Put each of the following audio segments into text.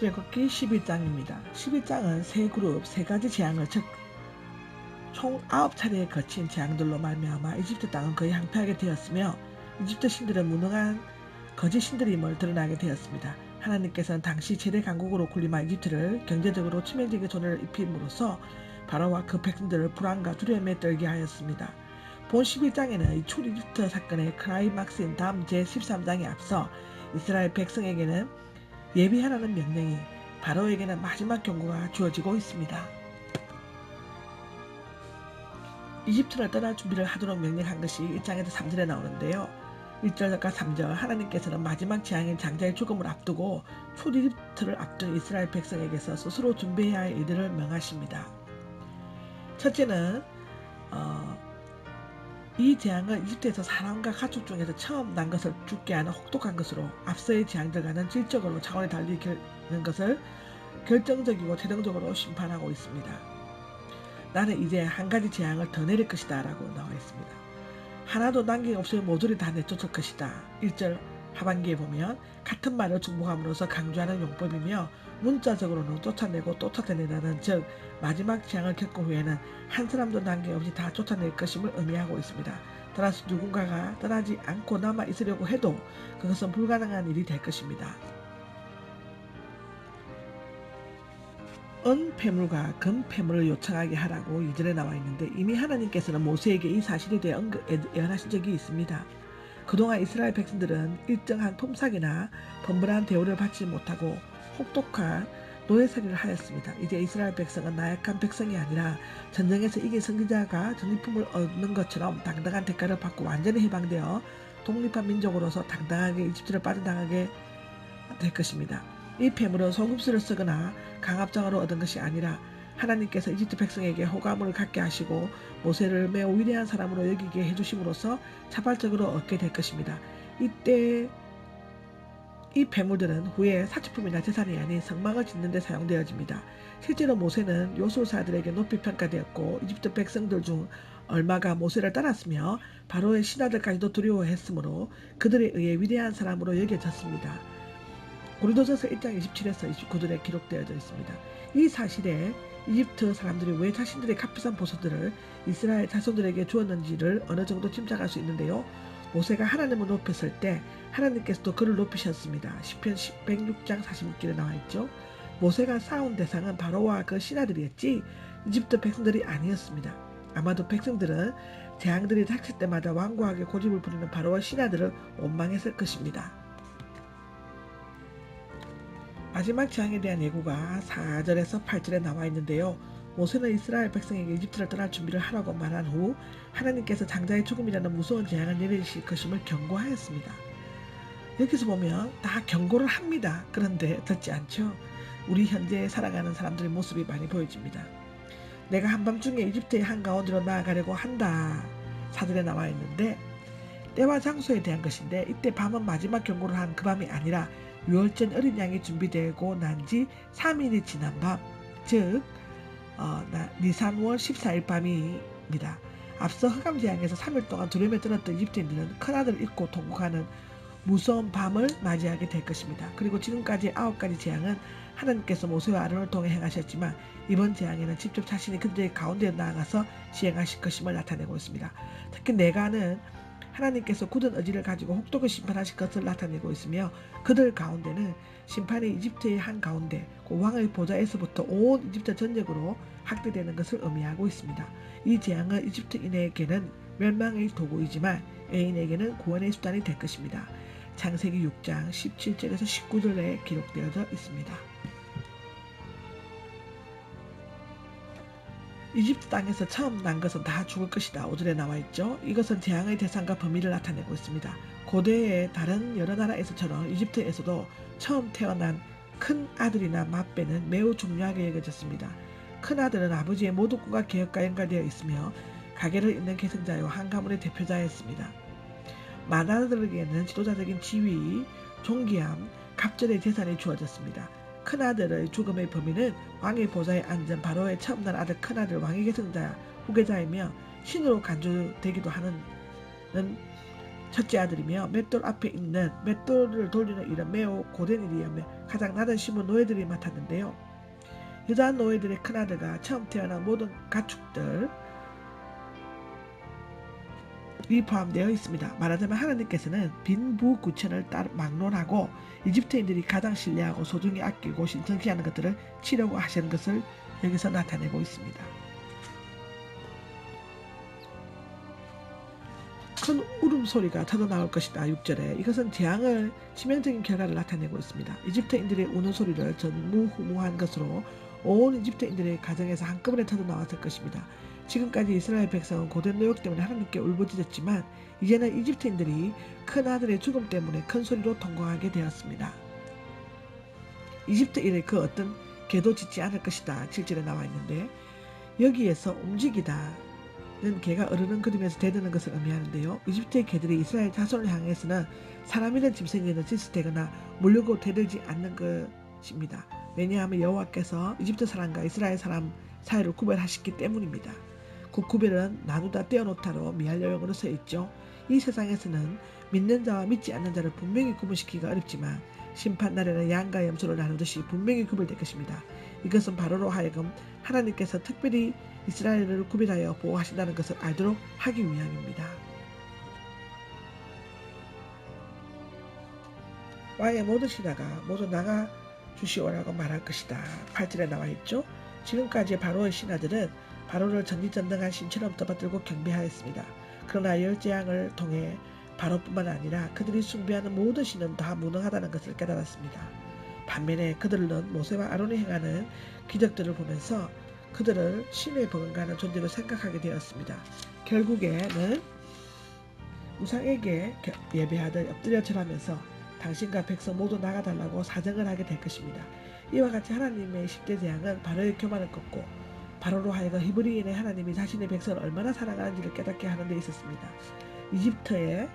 출애굽기 11장입니다. 11장은 세 그룹 세 가지 재앙을 즉 총 9차례에 거친 재앙들로 말미암아 이집트 땅은 거의 항폐하게 되었으며 이집트 신들은 무능한 거짓 신들임을 드러나게 되었습니다. 하나님께서는 당시 최대 강국으로 군림한 이집트를 경제적으로 치명적인 손해를 입힘으로써 바로와 그 백성들을 불안과 두려움에 떨게 하였습니다. 본 11장에는 이 출이집트 사건의 클라이막스인 다음 제13장에 앞서 이스라엘 백성에게는 예비하라는 명령이 바로에게는 마지막 경고가 주어지고 있습니다. 이집트를 떠날 준비를 하도록 명령한 것이 1장에서 3절에 나오는데요. 1절과 3절 하나님께서는 마지막 재앙인 장자의 죽음을 앞두고 출이집트를 앞둔 이스라엘 백성에게서 스스로 준비해야 할 일들을 명하십니다. 첫째는 어, 이 재앙은 이집트에서 사람과 가축 중에서 처음 난 것을 죽게 하는 혹독한 것으로 앞서의 재앙들과는 질적으로 차원이 달리는 것을 결정적이고 최종적으로 심판하고 있습니다. 나는 이제 한 가지 재앙을 더 내릴 것이다 라고 나와 있습니다. 하나도 남김없이 모조리 다 내쫓을 것이다. 1절 하반기에 보면 같은 말을 중복함으로써 강조하는 용법이며 문자적으로는 쫓아내고 또 쫓아내라는 즉 마지막 재앙을 겪은 후에는 한 사람도 남김없이 다 쫓아낼 것임을 의미하고 있습니다. 따라서 누군가가 떠나지 않고 남아 있으려고 해도 그것은 불가능한 일이 될 것입니다. 은 폐물과 금 폐물을 요청하게 하라고 이절에 나와 있는데 이미 하나님께서는 모세에게 이 사실에 대해 예언하신 적이 있습니다. 그동안 이스라엘 백성들은 일정한 품삯이나 번불한 대우를 받지 못하고 혹독한 노예살이를 하였습니다. 이제 이스라엘 백성은 나약한 백성이 아니라 전쟁에서 이긴 승리자가 전리품을 얻는 것처럼 당당한 대가를 받고 완전히 해방되어 독립한 민족으로서 당당하게 이집트를 빠져나가게 될 것입니다. 이 폐물은 소금수를 쓰거나 강압장으로 얻은 것이 아니라 하나님께서 이집트 백성에게 호감을 갖게 하시고 모세를 매우 위대한 사람으로 여기게 해주심으로써 자발적으로 얻게 될 것입니다. 이때 이 폐물들은 후에 사치품이나 재산이 아닌 성막을 짓는 데 사용되어집니다. 실제로 모세는 요술사들에게 높이 평가되었고 이집트 백성들 중 얼마가 모세를 따랐으며 바로의 신하들까지도 두려워했으므로 그들에 의해 위대한 사람으로 여겨졌습니다. 고린도전서 1장 27에서 29절에 기록되어져 있습니다. 이 사실에 이집트 사람들이 왜 자신들의 값비싼 보석들을 이스라엘 자손들에게 주었는지를 어느 정도 짐작할 수 있는데요. 모세가 하나님을 높였을 때 하나님께서도 그를 높이셨습니다. 10편 106장 46절에 나와 있죠. 모세가 쌓은 대상은 바로와 그 신하들이었지 이집트 백성들이 아니었습니다. 아마도 백성들은 재앙들이 닥칠 때마다 완고하게 고집을 부리는 바로와 신하들을 원망했을 것입니다. 마지막 재앙에 대한 예고가 4절에서 8절에 나와 있는데요. 모세는 이스라엘 백성에게 이집트를 떠날 준비를 하라고 말한 후 하나님께서 장자의 죽음이라는 무서운 재앙을 내리실 것임을 경고하였습니다. 여기서 보면 다 경고를 합니다. 그런데 듣지 않죠. 우리 현재 살아가는 사람들의 모습이 많이 보여집니다. 내가 한밤중에 이집트의 한가운데로 나아가려고 한다. 사절에 나와 있는데 때와 장소에 대한 것인데 이때 밤은 마지막 경고를 한 그 밤이 아니라 유월절 어린 양이 준비되고 난 지 3일이 지난 밤, 즉 어, 니산월 14일 밤입니다. 앞서 흑암재앙에서 3일 동안 두려움에 떨었던 이집트인들은 큰아들을 잃고 통곡하는 무서운 밤을 맞이하게 될 것입니다. 그리고 지금까지 아홉 가지 재앙은 하나님께서 모세와 아론을 통해 행하셨지만 이번 재앙에는 직접 자신이 그들의 가운데 나아가서 시행하실 것임을 나타내고 있습니다. 특히 내가는 하나님께서 굳은 의지를 가지고 혹독히 심판하실 것을 나타내고 있으며 그들 가운데는 심판이 이집트의 한 가운데 그 왕의 보좌에서부터 온 이집트 전역으로 확대되는 것을 의미하고 있습니다. 이 재앙은 이집트인에게는 멸망의 도구이지만 애인에게는 구원의 수단이 될 것입니다. 창세기 6장 17절에서 19절에 기록되어져 있습니다. 이집트 땅에서 처음 난 것은 다 죽을 것이다. 5절에 나와 있죠. 이것은 재앙의 대상과 범위를 나타내고 있습니다. 고대의 다른 여러 나라에서처럼 이집트에서도 처음 태어난 큰 아들이나 맏배는 매우 중요하게 여겨졌습니다. 큰 아들은 아버지의 모독과 개혁과 연관되어 있으며 가게를 잇는 계승자요 한 가문의 대표자였습니다. 마나들에게는 지도자적인 지위, 존귀함, 갑절의 재산이 주어졌습니다. 큰아들의 죽음의 범인은 왕의 보좌에 앉은 바로의 처음난 아들 큰아들 왕의 계승자 후계자이며 신으로 간주되기도 하는 첫째 아들이며 맷돌 앞에 있는 맷돌을 돌리는 일은 매우 고된 일이었며 가장 낮은 신분 노예들이 맡았는데요. 여자 노예들의 큰아들과 처음 태어난 모든 가축들 이 포함되어 있습니다. 말하자면 하나님께서는 빈부구천을 따 막론하고 이집트인들이 가장 신뢰하고 소중히 아끼고 신성히 하는 것들을 치려고 하시는 것을 여기서 나타내고 있습니다. 큰 울음소리가 터져나올 것이다. 6절에 이것은 재앙을 치명적인 결과를 나타내고 있습니다. 이집트인들의 우는 소리를 전무후무한 것으로 온 이집트인들의 가정에서 한꺼번에 터져나왔을 것입니다. 지금까지 이스라엘 백성은 고된 노역 때문에 하나님께 울부짖었지만 이제는 이집트인들이 큰 아들의 죽음 때문에 큰 소리로 통곡하게 되었습니다. 이집트인의 그 어떤 개도 짓지 않을 것이다. 7절에 나와 있는데 여기에서 움직이다는 개가 어르는 그림에서 대드는 것을 의미하는데요. 이집트의 개들이 이스라엘 자손을 향해서는 사람이든 짐승이든 지스되거나 물려고 대들지 않는 것 입니다. 왜냐하면 여호와께서 이집트 사람과 이스라엘 사람 사이를 구별하셨기 때문입니다. 그 구별은 나누다 떼어놓다로 미할여용으로 써 있죠. 이 세상에서는 믿는 자와 믿지 않는 자를 분명히 구분시키기가 어렵지만 심판 날에는 양과 염소를 나누듯이 분명히 구별될 것입니다. 이것은 바로로 하여금 하나님께서 특별히 이스라엘을 구별하여 보호하신다는 것을 알도록 하기 위함입니다. 왕의 모든 신하가 모두 나가 주시오라고 말할 것이다. 8절에 나와 있죠. 지금까지 바로의 신하들은 바로를 전지전능한 신처럼 떠받들고 경배하였습니다. 그러나 열재앙을 통해 바로뿐만 아니라 그들이 숭배하는 모든 신은 다 무능하다는 것을 깨달았습니다. 반면에 그들은 모세와 아론이 행하는 기적들을 보면서 그들을 신의 버금가는 존재로 생각하게 되었습니다. 결국에는 우상에게 예배하듯 엎드려 절하면서 당신과 백성 모두 나가달라고 사정을 하게 될 것입니다. 이와 같이 하나님의 10대 재앙은 바로의 교만을 꺾고 바로로 하여금 히브리인의 하나님이 자신의 백성을 얼마나 사랑하는지를 깨닫게 하는 데 있었습니다. 이집트의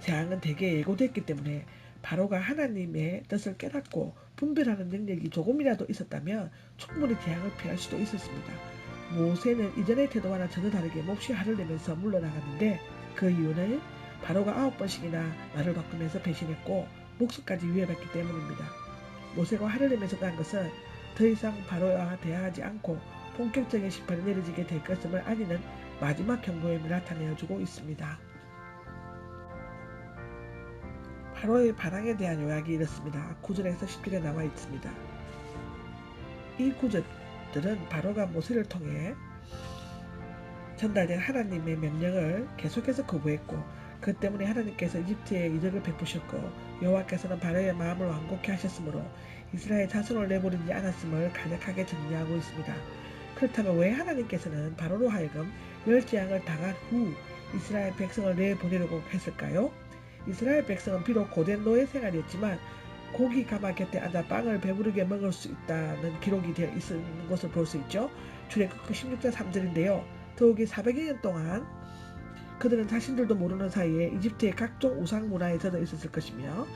재앙은 대개 예고됐기 때문에 바로가 하나님의 뜻을 깨닫고 분별하는 능력이 조금이라도 있었다면 충분히 재앙을 피할 수도 있었습니다. 모세는 이전의 태도와는 전혀 다르게 몹시 화를 내면서 물러나갔는데 그 이유는 바로가 아홉 번씩이나 말을 바꾸면서 배신했고 목숨까지 위협했기 때문입니다. 모세가 화를 내면서 간 것은 더 이상 바로와 대화하지 않고 본격적인 심판이 내려지게 될 것임을 알리는 마지막 경고임을 나타내어주고 있습니다. 바로의 반항에 대한 요약이 이렇습니다. 9절에서 10절에 나와 있습니다. 이 구절들은 바로가 모세를 통해 전달된 하나님의 명령을 계속해서 거부했고 그 때문에 하나님께서 이집트에 이적을 베푸셨고 여호와께서는 바로의 마음을 완곡케 하셨으므로 이스라엘 자손을 내버리지 않았음을 간략하게 정리하고 있습니다. 그렇다면 왜 하나님께서는 바로로 하여금 멸재앙을 당한 후 이스라엘 백성을 내보내려고 했을까요? 이스라엘 백성은 비록 고된 노예 생활이었지만 고기 가마 곁에 앉아 빵을 배부르게 먹을 수 있다는 기록이 되어 있는 것을 볼 수 있죠. 출애굽 16장 3절인데요. 더욱이 400여 년 동안 그들은 자신들도 모르는 사이에 이집트의 각종 우상 문화에 젖어 있었을 것이며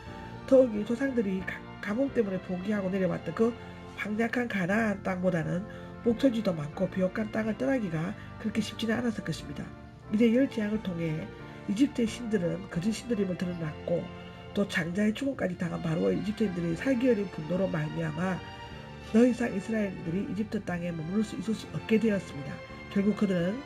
더욱이 조상들이 가뭄 때문에 포기하고 내려왔던 그 황약한 가나안 땅보다는 목초지도 많고 비옥한 땅을 떠나기가 그렇게 쉽지는 않았을 것입니다. 이제 열 재앙을 통해 이집트의 신들은 거짓 신들임을 드러났고 또 장자의 죽음까지 당한 바로의 이집트인들이 살기 어린 분노로 말미암아 더 이상 이스라엘인들이 이집트 땅에 머무를 수 있을 수 없게 되었습니다. 결국 그들은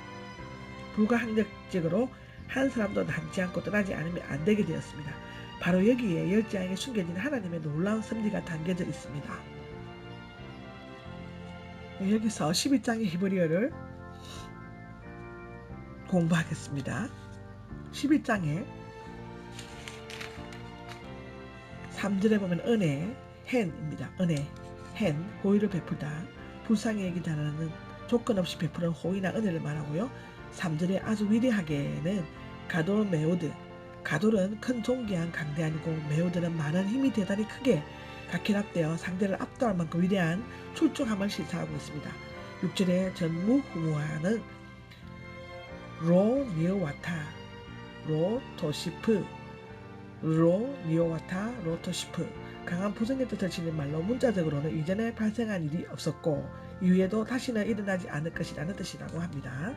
불가항력적으로 한 사람도 남지 않고 떠나지 않으면 안 되게 되었습니다. 바로 여기에 열재앙에 숨겨진 하나님의 놀라운 섭리가 담겨져 있습니다. 여기서 12장의 히브리어를 공부하겠습니다. 11장에 3절에 보면 은혜, hen입니다. 은혜, hen, 호의를 베풀다. 불쌍히에게 잘하는 조건 없이 베푸는 호의나 은혜를 말하고요. 3절에 아주 위대하게는 가돌 메오드, 가돌은 큰 존귀한 강대아니고 메오드는 많은 힘이 대단히 크게 각혈합되어 상대를 압도할 만큼 위대한 출중함을 시사하고 있습니다. 6절에 전무후무하는 로 니오와타 로 토시프 로 니오와타 로토시프 강한 부정의 뜻을 지닌 말로 문자적으로는 이전에 발생한 일이 없었고 이후에도 다시는 일어나지 않을 것이라는 뜻이라고 합니다.